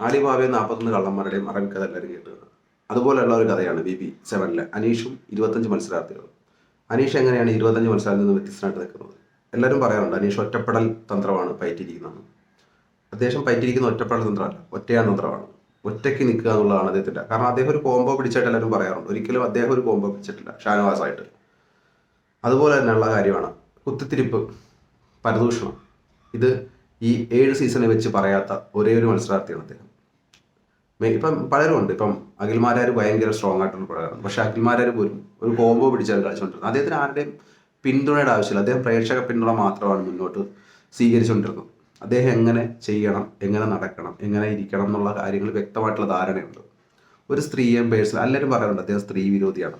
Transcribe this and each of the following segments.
ആലിബാബയും നാൽപ്പത്തൊന്ന് കള്ളന്മാരുടെയും അറബിക്കഥ എല്ലാവരും കേട്ടത് അതുപോലെയുള്ള ഒരു കഥയാണ് ബി ബി സെവനിലെ അനീഷും ഇരുപത്തഞ്ച് മത്സരാർത്ഥികളും. അനീഷ് എങ്ങനെയാണ് ഇരുപത്തഞ്ച് മത്സരത്തിൽ നിന്ന് വ്യത്യസ്തനായിട്ട് നിൽക്കുന്നത്? എല്ലാവരും പറയാറുണ്ട് അനീഷ് ഒറ്റപ്പെടൽ തന്ത്രമാണ് പയറ്റിയിരിക്കുന്നതെന്ന് അദ്ദേഹം പയറ്റിയിരിക്കുന്ന ഒറ്റപ്പെടൽ തന്ത്രമല്ല ഒറ്റയാൻ തന്ത്രമാണ്. ഒറ്റയ്ക്ക് നിൽക്കുക എന്നുള്ളതാണ് അദ്ദേഹത്തിന്റെ കാരണം അദ്ദേഹം ഒരു കോംബോ പിടിച്ചായിട്ട് എല്ലാവരും പറയാറുണ്ട്. ഒരിക്കലും അദ്ദേഹം ഒരു കോംബോ പിടിച്ചിട്ടില്ല ഷാനവാസായിട്ട്. അതുപോലെ തന്നെയുള്ള കാര്യമാണ് കുത്തിത്തിരിപ്പ് പരദൂഷണം. ഇത് ഈ ഏഴ് സീസണിൽ വെച്ച് പറയാത്ത ഒരേ ഒരു മത്സരാർത്ഥിയാണ് അദ്ദേഹം. ഇപ്പം പലരും ഉണ്ട് ഇപ്പം അഖിൽമാരാർ ഭയങ്കര സ്ട്രോങ് ആയിട്ടുള്ള പ്ലെയറാണ് പക്ഷെ അഖിൽമാരാർ പോലും ഒരു കോംബോ പിടിച്ചാണ് കളിച്ചുകൊണ്ടിരുന്നത് അദ്ദേഹത്തിന് ആരുടെയും പിന്തുണയുടെ ആവശ്യമില്ല. അദ്ദേഹം പ്രേക്ഷക പിന്തുണ മാത്രമാണ് മുന്നോട്ട് സ്വീകരിച്ചുകൊണ്ടിരുന്നത് അദ്ദേഹം എങ്ങനെ ചെയ്യണം എങ്ങനെ നടക്കണം എങ്ങനെ ഇരിക്കണം എന്നുള്ള കാര്യങ്ങൾ വ്യക്തമായിട്ടുള്ള ധാരണയുണ്ട്. ഒരു സ്ത്രീയെയും പേഴ്സണൽ എല്ലാവരും പറയാറുണ്ട് അദ്ദേഹം സ്ത്രീ വിരോധിയാണ്.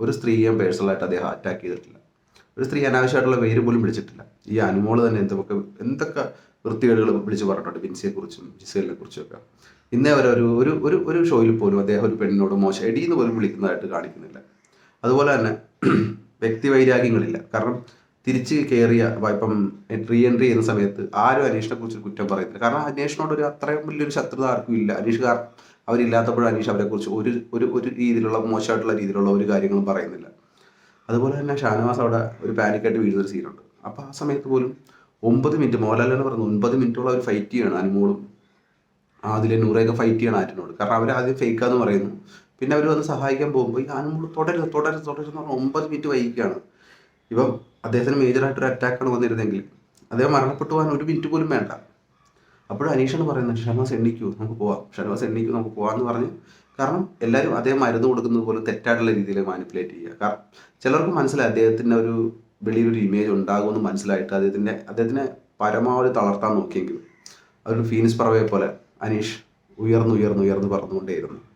ഒരു സ്ത്രീയെയും പേഴ്സണലായിട്ട് അദ്ദേഹം അറ്റാക്ക് ചെയ്തിട്ടില്ല. ഒരു സ്ത്രീ അനാവശ്യമായിട്ടുള്ള പേര് പോലും വിളിച്ചിട്ടില്ല. ഈ അനുമോൾ തന്നെ എന്തൊക്കെ എന്തൊക്കെ വൃത്തികേടുകൾ വിളിച്ചു പറഞ്ഞിട്ടുണ്ട് ബിൻസിയെ കുറിച്ചും ജിസേലിനെ കുറിച്ചും ഒക്കെ ഇന്നേ വരെ ഒരു ഒരു ഒരു ഒരു ഷോയിൽ പോലും അദ്ദേഹം ഒരു പെണ്ണിനോട് മോശം എന്ന് പോലും വിളിക്കുന്നതായിട്ട് കാണിക്കുന്നില്ല. അതുപോലെ തന്നെ വ്യക്തി വൈരാഗ്യങ്ങളില്ല. കാരണം തിരിച്ച് കയറിയ ഇപ്പം റീ എൻട്രി ചെയ്യുന്ന സമയത്ത് ആരും അനീഷിനെ കുറിച്ച് കുറ്റം പറയുന്നില്ല. കാരണം അനീഷിനോട് ഒരു അത്രയും വലിയൊരു ശത്രുത ആർക്കും ഇല്ല. അനീഷ് കാരണം അവരില്ലാത്തപ്പോഴും അനീഷ് അവരെ കുറിച്ച് ഒരു ഒരു ഒരു രീതിയിലുള്ള മോശമായിട്ടുള്ള രീതിയിലുള്ള ഒരു കാര്യങ്ങളും പറയുന്നില്ല. അതുപോലെ തന്നെ ഷാനവാസ് അവിടെ ഒരു പാനിക്കായിട്ട് വീഴുന്നൊരു സീനുണ്ട് അപ്പോൾ ആ സമയത്ത് പോലും ഒമ്പത് മിനിറ്റ് മോഹൻലാലിനെ പറഞ്ഞു ഒൻപത് മിനിറ്റോളം അവർ ഫൈറ്റ് ചെയ്യണം അനുമോളും. അതിലെ നൂറേക്ക് ഫൈറ്റ് ചെയ്യണം ആറ്റിനോട് കാരണം അവർ ആദ്യം ഫേക്കാന്ന് പറയുന്നു. പിന്നെ അവർ വന്ന് സഹായിക്കാൻ പോകുമ്പോൾ ഈ അനുമോൾ തുടരുത് തുടരുത് എന്ന് പറഞ്ഞാൽ ഒമ്പത് മിനിറ്റ് വൈകിക്കുകയാണ് ഇപ്പം അദ്ദേഹത്തിന് മേജറായിട്ടൊരു അറ്റാക്കാണ് വന്നിരുന്നെങ്കിൽ അദ്ദേഹം മരണപ്പെട്ടു പോകാൻ ഒരു മിനിറ്റ് പോലും വേണ്ട. അപ്പോഴും അനീഷാണ് പറയുന്നത് ഷനവാസ് എണ്ണിക്കൂ നമുക്ക് പോവാം. ഷനവാസ് എണ്ണിക്കൂ നമുക്ക് പോകാമെന്ന് പറഞ്ഞ്. കാരണം എല്ലാവരും അദ്ദേഹം മരുന്ന് കൊടുക്കുന്നത് പോലും തെറ്റായിട്ടുള്ള രീതിയിൽ മാനിപ്പുലേറ്റ് ചെയ്യുക. കാരണം ചിലർക്ക് മനസ്സിലായി അദ്ദേഹത്തിന്റെ ഒരു വെളിയിലൊരു ഇമേജ് ഉണ്ടാകുമെന്ന് മനസ്സിലായിട്ട് അദ്ദേഹത്തിന്റെ അദ്ദേഹത്തിനെ പരമാവധി തളർത്താൻ നോക്കിയെങ്കിലും. അതൊരു ഫീനിസ് പറവയെ പോലെ അനീഷ് ഉയർന്നുയർന്നുയർന്ന് പറന്നുകൊണ്ടേയിരുന്നു.